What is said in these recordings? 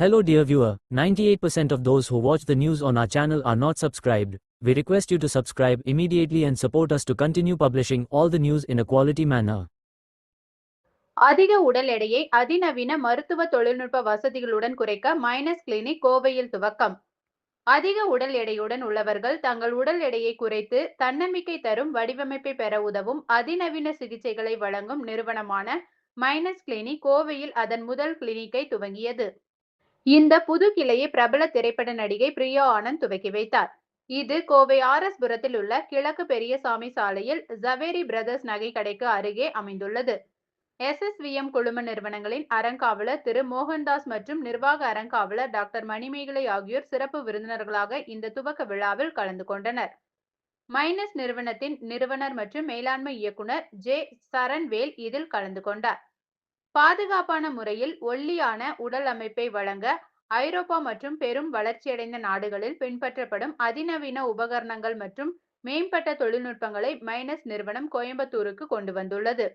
Hello dear viewer, 98% of those who watch the news on our channel are not subscribed. We request you to subscribe immediately and support us to continue publishing all the news in a quality manner. அதிக உடல் எடையை அதிநவீன மருத்துவ தொழில்நுட்ப வசதிகளுடன் குறைக்க minus clinic கோவையில் துவக்கம் அதிக உடல் எடையுடன் உள்ளவர்கள் தங்கள் உடல் எடையை குறைத்து தன்னம்பிக்கை தரும் வடிவமைப்பை பெற உதவும் அதிநவீன சிகிச்சைகளை வழங்கும் நிறுவனமான மைனஸ் கிளினிக் கோவையில் அதன் முதல் கிளினிக்கை துவங்கியது இந்த புது கிளையை பிரபல திரைப்பட நடிகை பிரியா ஆனந்த் துவக்கி வைத்தார். இது கோவை ஆர் எஸ் புரத்தில் உள்ள கிழக்கு பெரியசாமி சாலையில் ஜவேரி பிரதர்ஸ் நகை கடைக்கு அருகே அமைந்துள்ளது. எஸ்எஸ்விஎம் குழும நிறுவனங்களின் அறங்காவலர் திரு மோகன்தாஸ் மற்றும் நிர்வாக அறங்காவலர் டாக்டர் மணிமேகலை ஆகியோர் சிறப்பு விருந்தினர்களாக இந்த துவக்க விழாவில் கலந்து கொண்டனர். மைனஸ் நிறுவனத்தின் நிறுவனர் மற்றும் மேலாண்மை இயக்குனர் ஜே சரண்வேல் இதில் கலந்து கொண்டார். பாதுகாப்பான முறையில் ஒல்லியான உடல் அமைப்பை வழங்க ஐரோப்பா மற்றும் பெரும் வளர்ச்சியடைந்த நாடுகளில் பின்பற்றப்படும் அதிநவீன உபகரணங்கள் மற்றும் மேம்பட்ட தொழில்நுட்பங்களை மைனஸ் நிறுவனம் கோயம்புத்தூருக்கு கொண்டு வந்துள்ளது.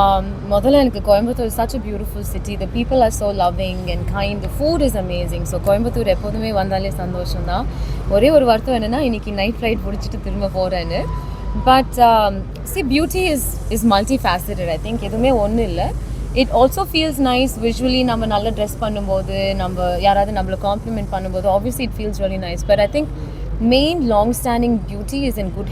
Um, முதல்ல எனக்கு Coimbatore such a beautiful city the people are so loving and kind food is amazing so Coimbatore எப்போதுமே வந்தாலே சந்தோஷம் தான் ஒரே ஒரு வருத்தம் என்னென்னா இன்னைக்கு நைட் ஃப்ளைட் பிடிச்சிட்டு திரும்ப போகிறேன்னு but see beauty is is multifaceted I think எதுவுமே ஒன்றும் இல்லை. It also feels nice visually நம்ம நல்லா ட்ரெஸ் பண்ணும்போது நம்ம யாராவது நம்மளை காம்ப்ளிமெண்ட் பண்ணும்போது obviously it feels very nice but I think main long standing beauty is in good